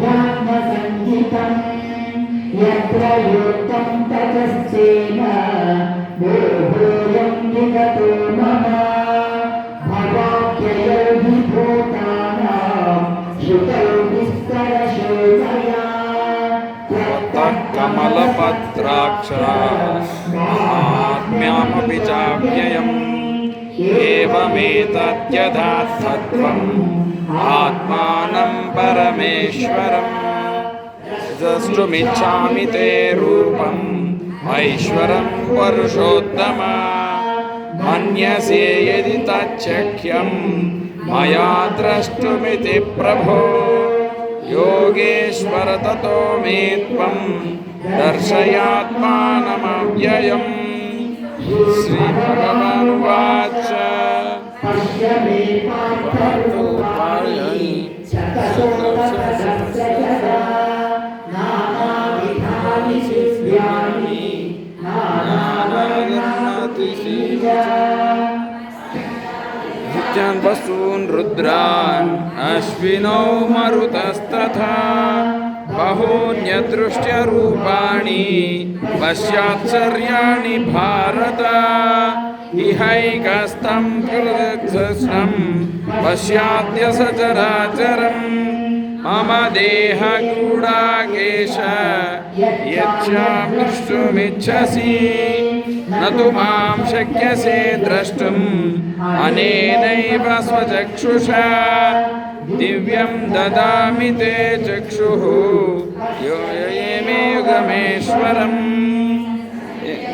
नानाध्यात्मसङ्गीतम् यत्र योक्तं ततस्तेन मोहोऽयं विगतो मम भवाप्ययौ हि भूतानां श्रुतौ विस्तरशो मया कमलपत्राक्ष महात्म्यामपि चाव्ययम् एवमेतद्यथार्थत्वम् आत्मानं परमेश्वरम् द्रष्टुमिच्छामि ते रूपम् ऐश्वरं पुरुषोत्तम। मन्यसे यदि तच्छक्यं मया द्रष्टुमिति प्रभो। योगेश्वर ततो मे त्वं, दर्शयात्मानमव्ययम्। श्रीभगवानुवाच। भाष्यमे पार्थरूपाणि शतशोधसहस्र वसून् रुद्रान् अश्विनौ मरुतस्तथा बहून्यदृष्ट्यरूपाणि पश्याश्चर्याणि भारता। इहैकस्तं कृतकृष्णं पश्याद्य सचराचरम् मम देहगूढाकेश यच्चामृष्टुमिच्छसि न तु माँ शक्यसे द्रष्टुम्। अनेनैव स्वचक्षुषा, दिव्यं ददामि ते चक्षुः। यो ययेमे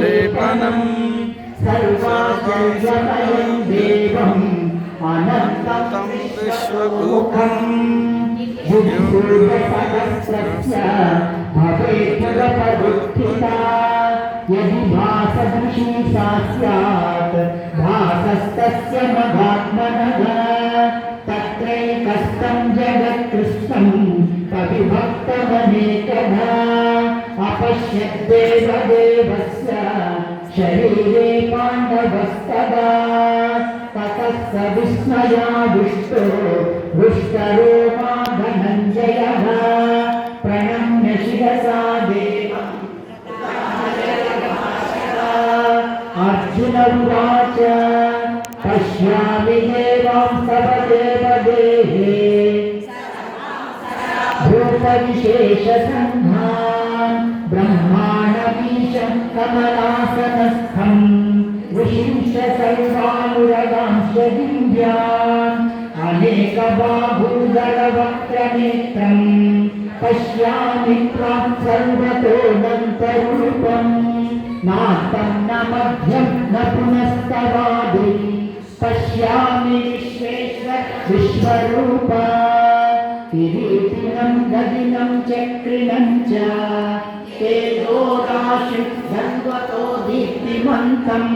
लेपनं सर्वाचयं देवम् अनन्तं विश्वगुहम् यदि भासदृशी सा स्यात् भासस्तस्य मधात्मनः तत्रैकस्तं जगत्कृष्णम् जगत्कृष्णं प्रविभक्तमनेकधा अपश्यद्देवदेवस्य शरीरे पाण्डवस्तदा, ततः स विस्मयाविष्टो हृष्टरोमा धनञ्जयः, प्रणम्य शिरसा देवम् अर्जुन उवाच, पश्यामि देवां तव देवदेहे भूतविशेषसङ्घान् ब्रह्माणमीशं कमलासनस्थम् ऋषिंश सर्वानुरगांश्च दिव्यान् अनेकबाहूदरवक्त्रनेत्रम् पश्यामि त्वां सर्वतोऽनन्तरूपम् नान्तं न मध्यं न पुनस्तवादि पश्यामि विश्वेश्वर विश्वरूप किरीटिनं गदिनं चक्रिणं च तेजोराशि सर्वतो दीप्तिमन्तम्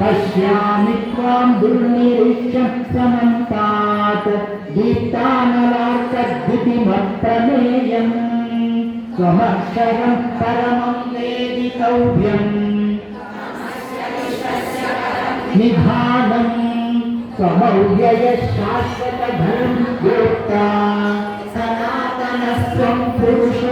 पश्यामि त्वां दुर्निरीक्षं समन्तात् दीप्तानलार्कद्युतिमप्रमेयम् त्वमक्षरं परमं वेदितव्यम् निधानम् సహవ్యయ శాశ్వత ధనం యోక్త సనాతన స్వం పురుషో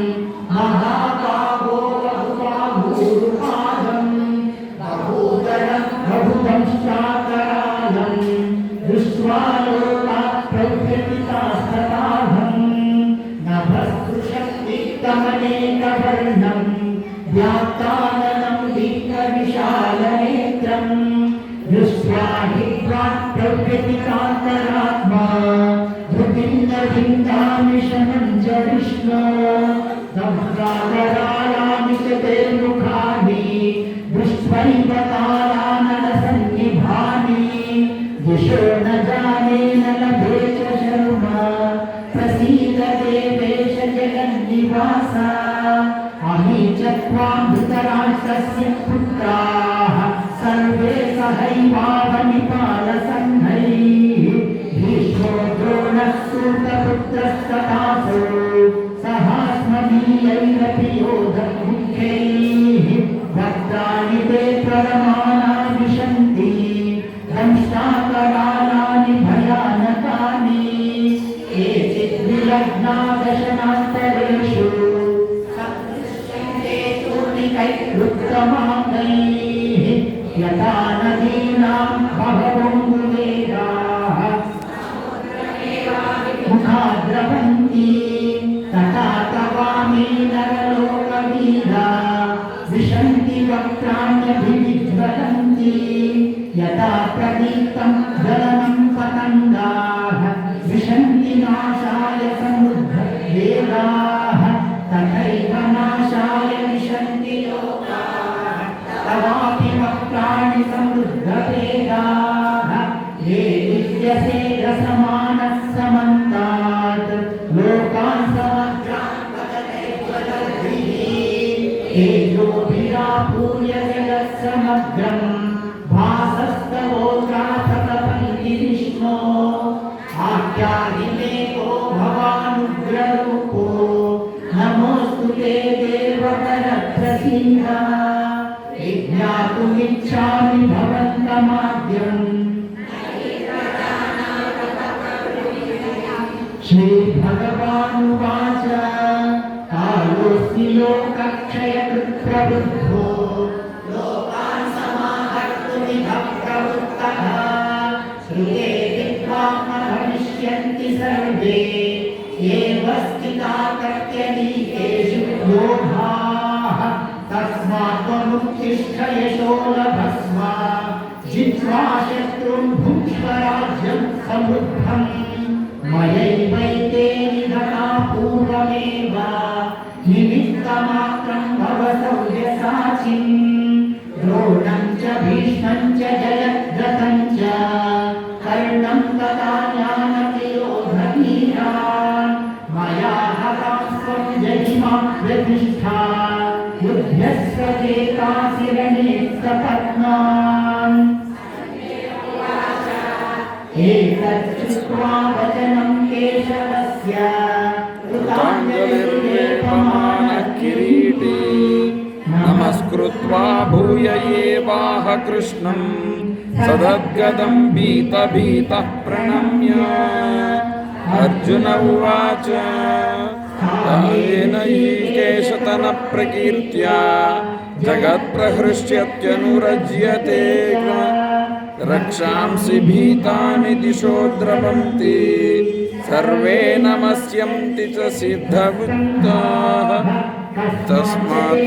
च ते लोकान् समग्रान् तेजोभिरापूर्य जगत्समग्रम् भासस्तवोत्रासतपन्ति विष्णो आख्यादिमेको भवानुग्ररूपो नमोऽस्तु ते देवतरप्रसीद विज्ञातुमिच्छामि भवन्तमाद्यम् श्रीभगवानुवाच कालोऽस्ति लोकक्षयकृत्प्रबुद्धो लोकान् समाहर्तुमिह प्रवृत्तः श्रुते विद्वान् भविष्यन्ति सर्वे एव स्थिता प्रत्यनीकेषु योधाः तस्मात् त्वमुत्तिष्ठ यशो जित्वा शत्रुं भुङ्क्ष्व समृद्धम् एतत् श्रुत्वा वचनं केशवस्य कृताञ्जलिर्वेपमानः किरीटी नमस्कृत्वा भूय एवाह कृष्णम्। सदद्गदं भीतभीतः प्रणम्य। अर्जुन उवाच येन ईकेशतनप्रकीर्त्या जगत्प्रहृष्यत्यनुरज्यते। रक्षांसि भीतानि दिशो द्रवन्ति सर्वे नमस्यन्ति च सिद्धबुद्धाः तस्मात्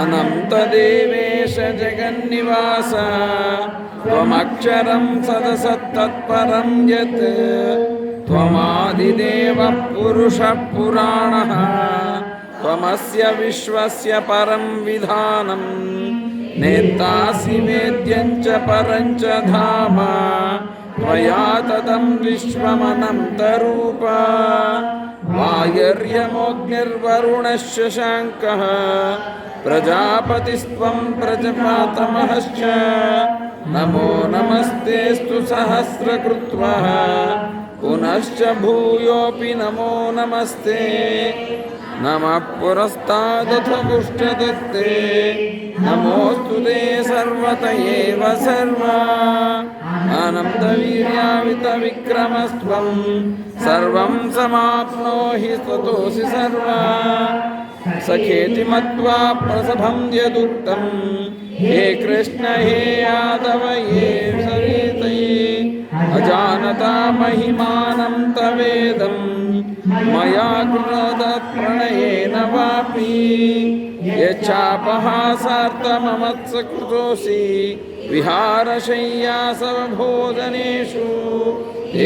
अनन्तदेवेश जगन्निवास त्वमक्षरं सदसत्तत्परं यत् त्वमादिदेवः पुरुषः पुराणः त्वमस्य विश्वस्य परं विधानम् नेतासि वेद्यं च परं च धाम, त्वया ततं विश्वमनन्तरूप वायर्यमोऽग्निर्वरुणश्च शाङ्कः, प्रजापतिस्त्वं प्रजपातमहश्च। नमो नमस्तेऽस्तु सहस्रकृत्वः, पुनश्च भूयोऽपि नमो नमस्ते। नमः पुरस्तादथ पुष्टदत्ते नमोऽस्तु ते सर्वत एव सर्वा। अनन्तवीर्यावितविक्रमस्त्वं सर्वं समाप्नोहि स्वतोऽसि सर्वा। सखेति मत्वा प्रसभं यदुक्तं, हे कृष्ण, हे यादव, ये सरितये अजानता महिमानं तवेदं मया कृतप्रणयेन वापि यच्छापहासार्थममत्सकृतोऽसि विहारशय्यासवभोजनेषु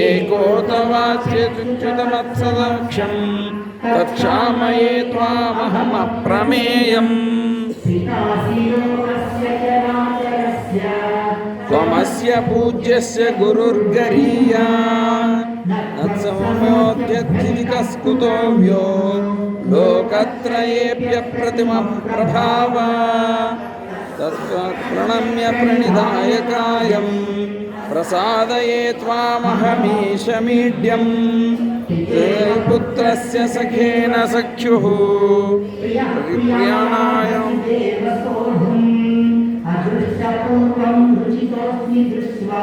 एको तवाच्युतमत्सदक्षम् तत्क्षामये त्वामहमप्रमेयम् पितासि लोकस्य चराचरस्य त्वमस्य पूज्यस्य गुरुर्गरीया नत्समोद्यद्धिकस्कुतोऽव्यो लोकत्रयेऽप्यप्रतिमप्रभावा तत्त्वप्रणम्य प्रणिधाय कायं प्रसादये त्वामहमीशमीड्यम् पुत्रस्य सखेन सख्युः प्रियाणायम् देवसोढुम् अदृष्टपूर्वं रुचितोऽस्मि दृष्ट्वा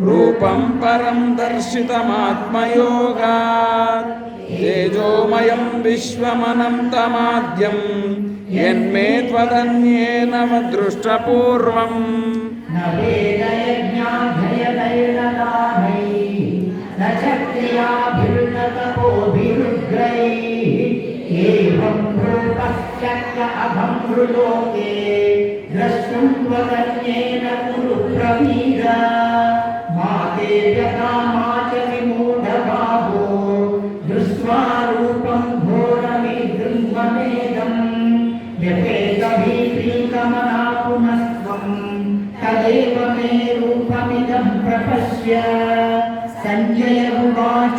రూపం పరం దర్శితమాత్మయోగా. తేజోమయం విశ్వమనంతమాద్యం. ఎన్మే త్వదన్యేన మదృష్టపూర్వం. అభంగృలోకే ద్రష్టుం వదన్యేన కురు ప్రవీరా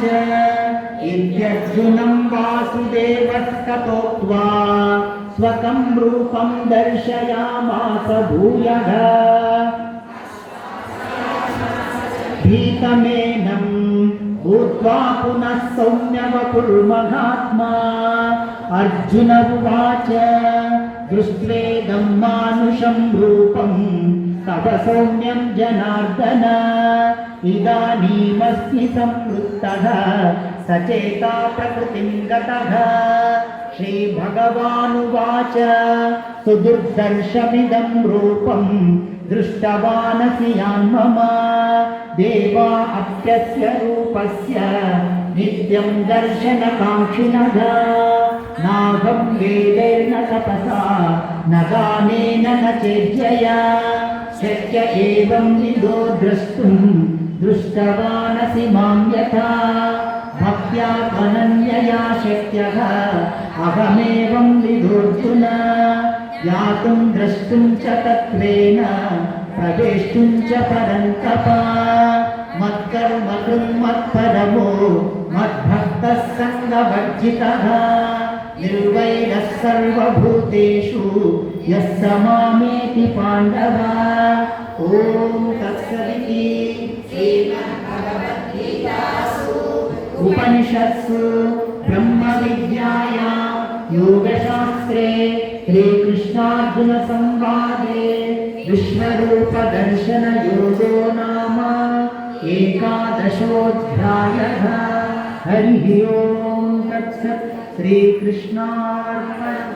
उवाच इत्यर्जुनं वासुदेवस्ततोक्त्वा स्वकं रूपं दर्शयामास भूयः भीतमेनं भूत्वा पुनः सौम्यवपुर्महात्मा अर्जुन उवाच दृष्ट्वेदं मानुषं रूपं तव सौम्यं जनार्दन इदानीमस्मि संवृत्तः सचेता प्रकृतिं गतः श्रीभगवानुवाच सुदुर्दर्शमिदं रूपं दृष्टवानसि यान् मम देवा अप्यस्य रूपस्य नित्यं दर्शनकाङ्क्षिणः नागं वेदैर्न तपसा न गानेन न चेज्यया शक्य एवं विदो द्रष्टुं दृष्टवानसि मां यथा भक्त्या अनन्यया शक्यः अहमेवं विदोऽर्जुन यातुं द्रष्टुं च तत्त्वेन प्रवेष्टुं च परन्तप मत्कर्म कृन्मत्परमो मद्भक्तः सङ्गवर्जितः निर्वैरः सर्वभूतेषु यः स मामेति पाण्डव ॐ तत्सदिति उपनिषत्सु ब्रह्मविद्यायां योगशास्त्रे श्रीकृष्णार्जुनसंवादे विश्वरूपदर्शनयोगो नाम एकादशोऽध्यायः हरिः ओम् तत्सत् श्रीकृष्णार्पणम्